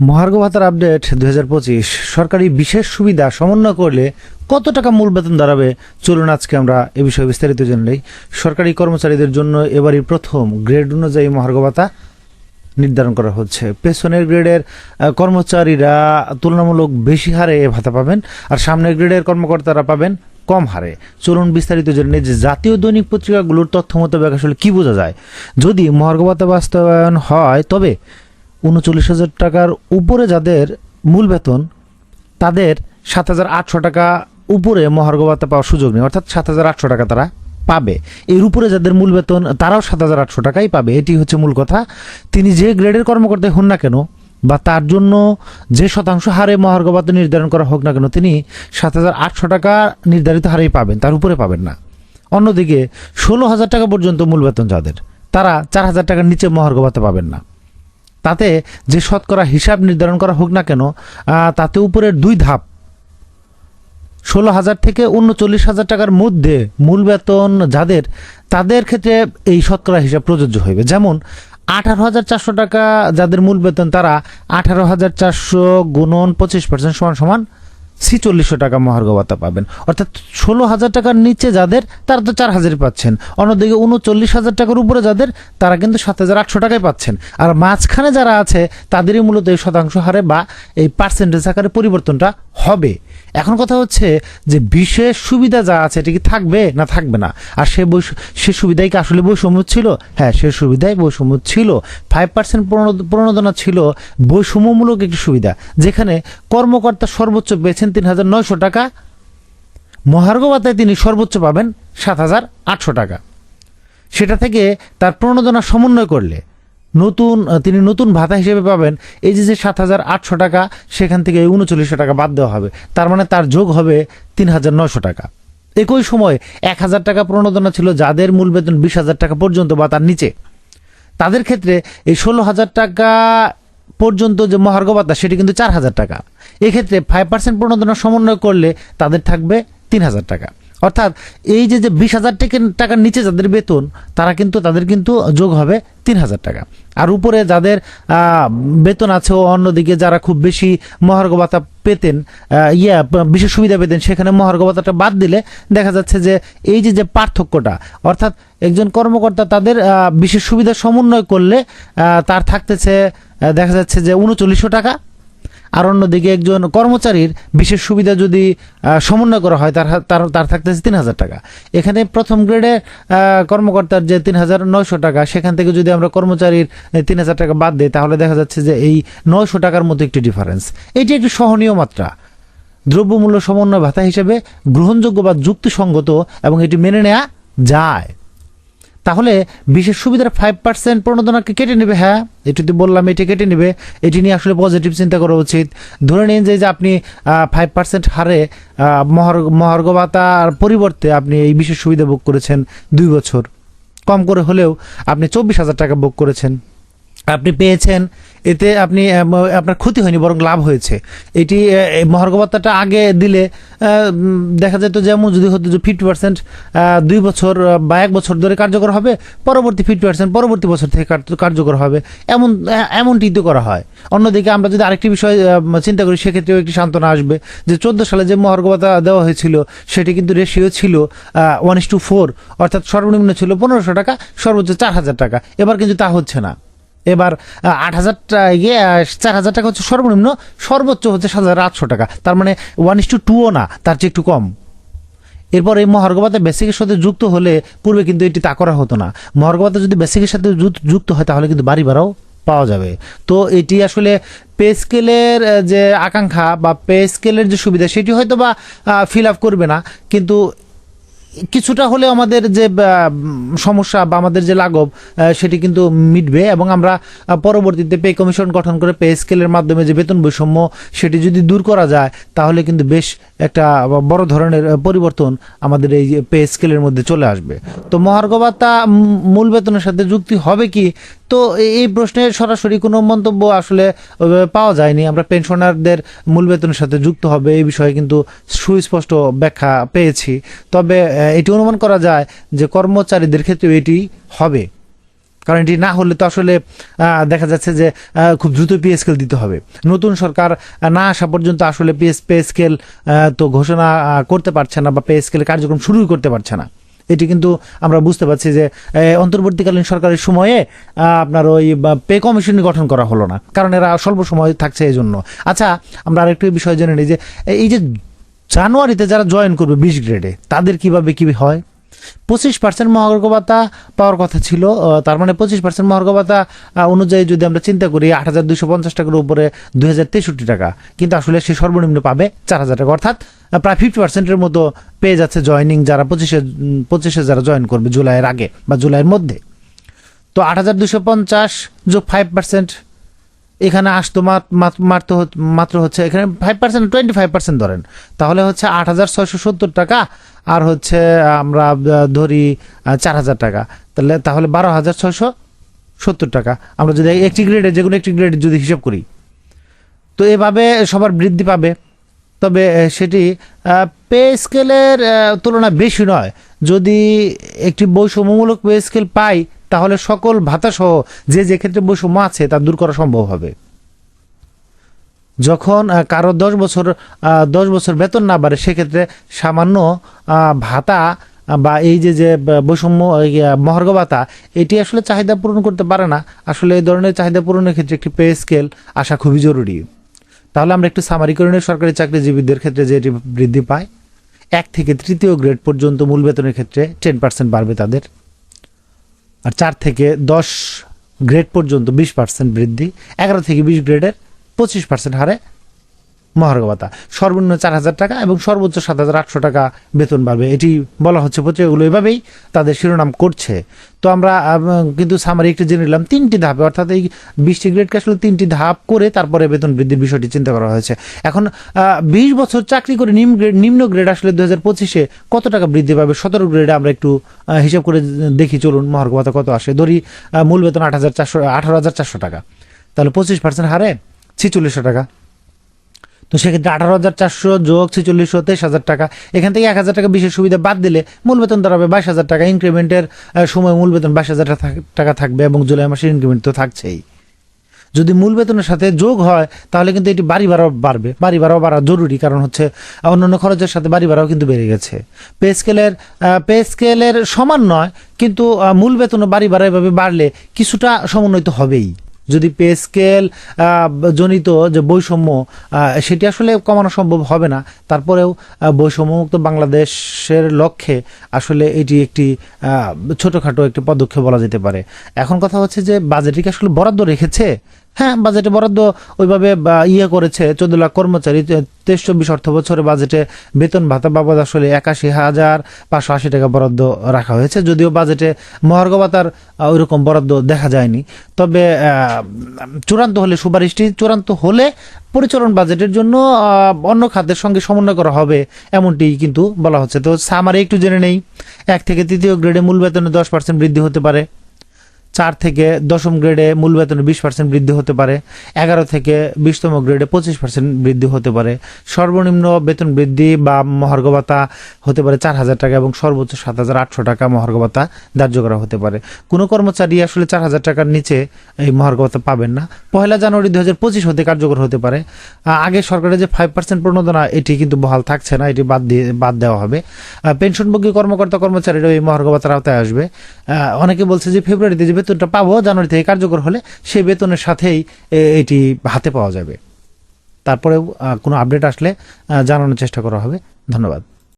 মহার্ঘ ভাতার আপডেট দু হাজার পঁচিশ। সরকারি বিশেষ সুবিধা সমন্বয় করলে কত টাকা মূল বেতন দাঁড়াবে? চলুন আজকে আমরা এ বিষয়ে বিস্তারিত জেনে নেই। সরকারি কর্মচারীদের জন্য এবারই প্রথম গ্রেড অনুযায়ী মহার্ঘ ভাতা নির্ধারণ করা হচ্ছে। পেছনের গ্রেডের কর্মচারীরা তুলনামূলক বেশি হারে এ ভাতা পাবেন আর সামনের গ্রেডের কর্মকর্তারা পাবেন কম হারে। চলুন বিস্তারিত জেনে যে জাতীয় দৈনিক পত্রিকাগুলোর তথ্য মোতাবেক আসলে কী বোঝা যায়। যদি মহার্ঘ ভাতা বাস্তবায়ন হয়, তবে উনচল্লিশ হাজার টাকার উপরে যাদের মূল বেতন, তাদের সাত হাজার আটশো টাকা উপরে মহার্ঘ ভাতা পাওয়ার সুযোগ নেই, অর্থাৎ সাত হাজার আটশো টাকা তারা পাবে। এর উপরে যাদের মূল বেতন, তারাও সাত হাজার আটশো টাকাই পাবে। এটি হচ্ছে মূল কথা। তিনি যে গ্রেডের কর্মকর্তাই হন না কেন, বা তার জন্য যে শতাংশ হারে মহার্ঘ ভাতা নির্ধারণ করা হোক না কেন, তিনি সাত হাজার আটশো টাকা নির্ধারিত হারেই পাবেন, তার উপরে পাবেন না। অন্যদিকে, ষোলো হাজার টাকা পর্যন্ত মূল বেতন যাদের, তারা চার হাজার টাকার নিচে মহার্ঘ ভাতা পাবেন না। তাতে যে শতকরা হিসাব নির্ধারণ করা হোক না কেন তাতে উপরের দুই ধাপ। ষোলো হাজার থেকে উনচল্লিশ হাজার টাকার মধ্যে মূল বেতন যাদের, তাদের ক্ষেত্রে এই শতকরা হিসাব প্রযোজ্য হইবে। যেমন, আঠারো হাজার চারশো টাকা যাদের মূল বেতন তারা আঠারো হাজার চারশো গুণন পঁচিশ পার্সেন্ট সমান সমান ছিচল্লিশশো টাকা মহার্ঘ ভাতা পাবেন। অর্থাৎ ষোলো হাজার টাকার নিচে যাদের, তারা তো চার হাজারই পাচ্ছেন। অন্যদিকে উনচল্লিশ হাজার টাকার উপরে যাদের, তারা কিন্তু সাত হাজার আটশো টাকায় পাচ্ছেন। আর মাঝখানে যারা আছে, তাদেরই মূলত এই শতাংশ হারে বা এই পার্সেন্টেজ আকারে পরিবর্তনটা হবে। এখন কথা হচ্ছে যে বিশেষ সুবিধা যা আছে, এটা কি থাকবে না থাকবে না? আর সে বৈষ, সে সুবিধায় কি আসলে বৈষম্য ছিল? হ্যাঁ সে সুবিধায় বৈষম্য ছিল। ফাইভ পার্সেন্ট প্রণোদনা ছিল বৈষম্যমূলক একটি সুবিধা, যেখানে কর্মকর্তা সর্বোচ্চ পেয়েছেন তিন হাজার নয়শো টাকা। মহার্ঘ ভাতায় তিনি সর্বোচ্চ পাবেন সাত হাজার আটশো টাকা। সেটা থেকে তার প্রণোদনা সমন্বয় করলে নতুন তিনি নতুন ভাতা হিসেবে পাবেন এই যে যে সাত হাজার আটশো টাকা, সেখান থেকে উনচল্লিশশো টাকা বাদ দেওয়া হবে। তার মানে তার যোগ হবে তিন হাজার নয়শো টাকা। একই সময় এক হাজার টাকা প্রণোদনা ছিল যাদের মূল বেতন বিশ হাজার টাকা পর্যন্ত বা তার নিচে। তাদের ক্ষেত্রে এই ষোলো হাজার টাকা পর্যন্ত যে মহার্ঘ ভাতা, সেটি কিন্তু চার হাজার টাকা। এক্ষেত্রে ফাইভ পার্সেন্ট প্রণোদনা সমন্বয় করলে তাদের থাকবে তিন হাজার টাকা। অর্থাৎ এই যে যে বিশ হাজার টাকা টাকার নিচে যাদের বেতন, তারা কিন্তু, তাদের কিন্তু যোগ হবে তিন হাজার টাকা। আর উপরে যাদের বেতন আছে ও অন্যদিকে যারা খুব বেশি মহার্ঘ ভাতা পেতেন ইয়া, বিশেষ সুবিধা পেতেন, সেখানে মহার্ঘ ভাতাটা বাদ দিলে দেখা যাচ্ছে যে এই যে যে পার্থক্যটা, অর্থাৎ একজন কর্মকর্তা তাদের বিশেষ সুবিধা সমন্বয় করলে তার থাকতেছে দেখা যাচ্ছে যে উনচল্লিশশো টাকা। আর অন্যদিকে একজন কর্মচারীর বিশেষ সুবিধা যদি সমন্বয় করা হয়, তার তার তার থাকতেছে তিন হাজার টাকা। এখানে প্রথম গ্রেডে কর্মকর্তার যে তিন হাজার নয়শো টাকা, সেখান থেকে যদি আমরা কর্মচারীর তিন হাজার টাকা বাদ দিই, তাহলে দেখা যাচ্ছে যে এই নয়শো টাকার মতো একটি ডিফারেন্স এটি একটি সহনীয় মাত্রা। দ্রব্যমূল্য সমন্বয় ভাতা হিসেবে গ্রহণযোগ্য বা যুক্তিসঙ্গত এবং এটি মেনে নেওয়া যায়। তাহলে বিশেষ সুবিধার ফাইভ পার্সেন্ট প্রণোদনাকে কেটে নেবে হ্যাঁ? এটি তো বললাম, এটি কেটে নেবে। এটি নিয়ে আসলে পজিটিভ চিন্তা করা উচিত। ধরে নিন যে আপনি ফাইভ পার্সেন্ট হারে মহার্ঘ ভাতার পরিবর্তে আপনি এই বিশেষ সুবিধা ভোগ করেছেন দুই বছর। কম করে হলেও আপনি চব্বিশ হাজার টাকা বুক করেছেন। আপনি পেয়েছেন এতে আপনি আপনার ক্ষতি হয়নি বরং লাভ হয়েছে। এটি আহ, এই মহার্ঘ ভাতাটা আগে দিলে দেখা যেত যেমন যদি হতো যে ফিফটি পার্সেন্ট দুই বছর বা এক বছর ধরে কার্যকর হবে পরবর্তী ফিফটি পার্সেন্ট পরবর্তী বছর থেকে কার্যকর হবে। এমন এমনটি তো করা হয়। অন্যদিকে আমরা যদি আরেকটি বিষয় চিন্তা করি সেক্ষেত্রেও একটি সান্ত্বনা আসবে যে চোদ্দ সালে যে মহার্ঘ ভাতা দেওয়া হয়েছিল সেটি কিন্তু রেশিও ছিল ওয়ান ইস টু ফোর অর্থাৎ সর্বনিম্ন ছিল পনেরোশো টাকা সর্বোচ্চ চার হাজার টাকা। এবার কিন্তু তা হচ্ছে না। এবার আট হাজার ইয়ে চার হাজার টাকা হচ্ছে সর্বনিম্ন, সর্বোচ্চ হচ্ছে সাত হাজার আটশো টাকা। তার মানে ওয়ান ইস টু টুও না, তার চেয়ে একটু কম। এরপর এই মহার্ঘভাতা বেসিকের সাথে যুক্ত হলে পূর্বে কিন্তু এটি তা করা হতো না। মহার্ঘভাতা যদি বেসিকের সাথে যুক্ত হয় তাহলে কিন্তু বাড়ি ভাড়াও পাওয়া যাবে। তো এটি আসলে পে স্কেলের যে আকাঙ্ক্ষা বা পে স্কেলের যে সুবিধা, সেটি হয়তো বা ফিল আপ করবে না। কিন্তু কিছুটা হলে আমাদের যে সমস্যা বা আমাদের যে লাঘব সেটি কিন্তু মিটবে এবং আমরা পরবর্তীতে পে কমিশন গঠন করে পে স্কেলের মাধ্যমে যে বেতন বৈষম্য সেটি যদি দূর করা যায় তাহলে কিন্তু বেশ একটা বড় ধরনের পরিবর্তন আমাদের এই পে স্কেলের মধ্যে চলে আসবে। তো মহার্ঘ উম, মূল বেতনের সাথে যুক্তি হবে কি? তো এই- প্রশ্নের সরাসরি কোনো মন্তব্য আসলে পাওয়া যায়নি। আমরা পেনশনারদের মূল বেতনের সাথে যুক্ত হবে, এই বিষয়ে কিন্তু সুস্পষ্ট ব্যাখ্যা পেয়েছি। তবে এটি অনুমান করা যায় যে কর্মচারীদের ক্ষেত্রে এটি হবে। কারণ এটি না হলে তো আসলে দেখা যাচ্ছে যে খুব দ্রুত পে দিতে হবে। নতুন সরকার না আসা পর্যন্ত আসলে পে পে স্কেল তো ঘোষণা করতে পারছে না বা পে স্কেল কার্যক্রম শুরুই করতে পারছে না। এটি কিন্তু আমরা বুঝতে পারছি যে অন্তর্বর্তীকালীন সরকারের সময়ে আপনার ওই পে কমিশন গঠন করা হলো না। কারণ এরা স্বল্প সময় থাকছে এই জন্য আচ্ছা আমরা আরেকটু বিষয় জেনে নিই যে, এই যে জানুয়ারিতে যারা জয়েন করবে বিশ গ্রেডে তাদের কীভাবে কি হয়? পঁচিশ পার্সেন্ট মহার্ঘ ভাতা পাওয়ার কথা ছিল তার মানে পঁচিশ পার্সেন্ট মহার্ঘ ভাতা অনুযায়ী যদি আমরা চিন্তা করি, আট হাজার দুশো পঞ্চাশ টাকার উপরে দুই হাজার তেষট্টি টাকা, কিন্তু আসলে সে সর্বনিম্ন পাবে চার হাজার টাকা। অর্থাৎ প্রায় ফিফটি পার্সেন্টের মতো পেয়ে যাচ্ছে জয়নিং যারা পঁচিশে পঁচিশে যারা জয়েন করবে জুলাইয়ের আগে বা জুলাইয়ের মধ্যে। তো আট হাজার দুশো পঞ্চাশ যোগ ফাইভ পার্সেন্ট এখানে আসতো মাত- মাত- মাত্র মাত্র হচ্ছে এখানে five percent twenty five percent ধরেন। তাহলে হচ্ছে আট হাজার ছয়শো সত্তর টাকা, আর হচ্ছে আমরা ধরি চার হাজার টাকা। তাহলে তাহলে বারো হাজার ছয়শো সত্তর টাকা। আমরা যদি একটি গ্রেডে যে কোনো একটি গ্রেডে যদি হিসাব করি। তো এভাবে সবার বৃদ্ধি পাবে। তবে সেটি পে স্কেলের তুলনায় বেশি নয়। যদি একটি বৈষম্যমূলক পে স্কেল পাই তাহলে সকল ভাতা সহ যে যে ক্ষেত্রে বৈষম্য আছে, তা দূর করা সম্ভব হবে। যখন কারও দশ বছর দশ বছর বেতন না বাড়ে, সেক্ষেত্রে সামান্য ভাতা বা এই যে যে বৈষম্য মহার্ঘ ভাতা, এটি আসলে চাহিদা পূরণ করতে পারে না। আসলে এই ধরনের চাহিদা পূরণের ক্ষেত্রে একটি পে স্কেল আসা খুবই জরুরি। তাহলে আমরা একটু সামারি করে নিই, সরকারি চাকরিজীবীদের ক্ষেত্রে যে এটি বৃদ্ধি পায়। এক থেকে তৃতীয় গ্রেড পর্যন্ত মূল বেতনের ক্ষেত্রে টেন পার্সেন্ট বাড়বে তাদের। আর চার থেকে দশ গ্রেড পর্যন্ত বিশ পার্সেন্ট বৃদ্ধি, এগারো থেকে বিশ গ্রেডের পঁচিশ পার্সেন্ট হারে মহার্ঘ ভাতা সর্বনিম্ন চার হাজার টাকা এবং সর্বোচ্চ সাত হাজার আটশো টাকা বেতন পাবে এটি বলা হচ্ছে পত্রিকাগুলো এভাবেই তাদের শিরোনাম করছে। তো আমরা কিন্তু সামারি একটু জেনে নিলাম। তিনটি ধাপে, অর্থাৎ এই বিশটি গ্রেডকে আসলে তিনটি ধাপ করে তারপরে বেতন বৃদ্ধির বিষয়টি চিন্তা করা হয়েছে। এখন বিশ বছর চাকরি করে নিম্ন গ্রেড নিম্ন গ্রেড আসলে দু হাজার পঁচিশে কত টাকা বৃদ্ধি পাবে? সতেরো গ্রেডে আমরা একটু হিসাব করে দেখি, চলুন মহার্ঘ ভাতা কত আসে। ধরি মূল বেতন আট হাজার চারশো, আঠারো হাজার চারশো টাকা। তাহলে পঁচিশ পার্সেন্ট হারে ছিচল্লিশশো টাকা। তো সেক্ষেত্রে আঠারো হাজার চারশো যোগ ছেচল্লিশশো, তেইশ হাজার টাকা। এখান থেকে এক হাজার টাকা বিশেষ সুবিধা বাদ দিলে মূল বেতন দাঁড়াবে বাইশ হাজার টাকা। ইনক্রিমেন্টের সময় মূল বেতন বাইশ হাজার টাকা- থাকবে এবং জুলাই মাসের ইনক্রিমেন্ট তো থাকছেই। যদি মূল বেতনের সাথে যোগ হয়, তাহলে কিন্তু এটি বাড়ি ভাড়াও বাড়বে। বাড়ি ভাড়াও বাড়া জরুরি, কারণ হচ্ছে অন্যান্য খরচের সাথে বাড়ি ভাড়াও কিন্তু বেড়ে গেছে। পে স্কেলের পে স্কেলের সমান নয়, কিন্তু মূল বেতন ও বাড়ি ভাড়া এভাবে বাড়লে কিছুটা সমন্বয় তো হবেই। যদি পে স্কেল জনিত যে বৈষম্য সেটি আসলে কমানো সম্ভব হবে না। তারপরেও বৈষম্যমুক্ত বাংলাদেশের লক্ষ্যে আসলে এটি একটি ছোটোখাটো একটি পদক্ষেপ বলা যেতে পারে। এখন কথা হচ্ছে যে বাজেটটিকে আসলে বরাদ্দ রেখেছে? হ্যাঁ বাজেটে বরাদ্দ ওইভাবে ইয়ে করেছে চোদ্দ লাখ কর্মচারী তেইশ চব্বিশ অর্থ বছরে বাজেটে বেতন ভাতা বাবদ আসলে একাশি হাজার পাঁচশো আশি টাকা বরাদ্দ রাখা হয়েছে, যদিও বাজেটে মহার্ঘ ভাতার ওইরকম বরাদ্দ দেখা যায়নি। তবে চূড়ান্ত হলে সুপারিশটি, চূড়ান্ত হলে পরিচালন বাজেটের জন্য অন্য খাতের সঙ্গে সমন্বয় করা হবে এমনটি কিন্তু বলা হচ্ছে। তো সামারে একটু জেনে নেই, এক থেকে তৃতীয় গ্রেডে মূল বেতনে দশ পার্সেন্ট বৃদ্ধি হতে পারে। চার থেকে দশম গ্রেডে মূল বেতনে বিশ পার্সেন্ট বৃদ্ধি হতে পারে, এগারো থেকে বিশতম গ্রেডে পঁচিশ পার্সেন্ট বৃদ্ধি হতে পারে। সর্বনিম্ন বেতন বৃদ্ধি বা মহার্ঘ ভাতা হতে পারে চার হাজার টাকা এবং সর্বোচ্চ সাত হাজার আটশো টাকা মহার্ঘ ভাতা ধার্য করা হতে পারে। কোনো কর্মচারী আসলে চার হাজার টাকার নিচে এই মহার্ঘ ভাতা পাবেন না। পয়লা জানুয়ারি দু হাজার পঁচিশ হতে কার্যকর হতে পারে। আগে সরকারের যে ফাইভ পার্সেন্ট প্রণোদনা, এটি কিন্তু বহাল থাকছে না, এটি বাদ দিয়ে, বাদ দেওয়া হবে। পেনশনভোগী কর্মকর্তা কর্মচারীরা এই মহার্ঘ ভাতার আওতায় আসবে। অনেকে বলছে যে ফেব্রুয়ারিতে যে বেতনটা পাবো জানুয়ারি থেকে কার্যকর হলে সেই বেতনের সাথেই এটি হাতে পাওয়া যাবে। তারপরেও কোনো আপডেট আসলে জানানোর চেষ্টা করা হবে। ধন্যবাদ।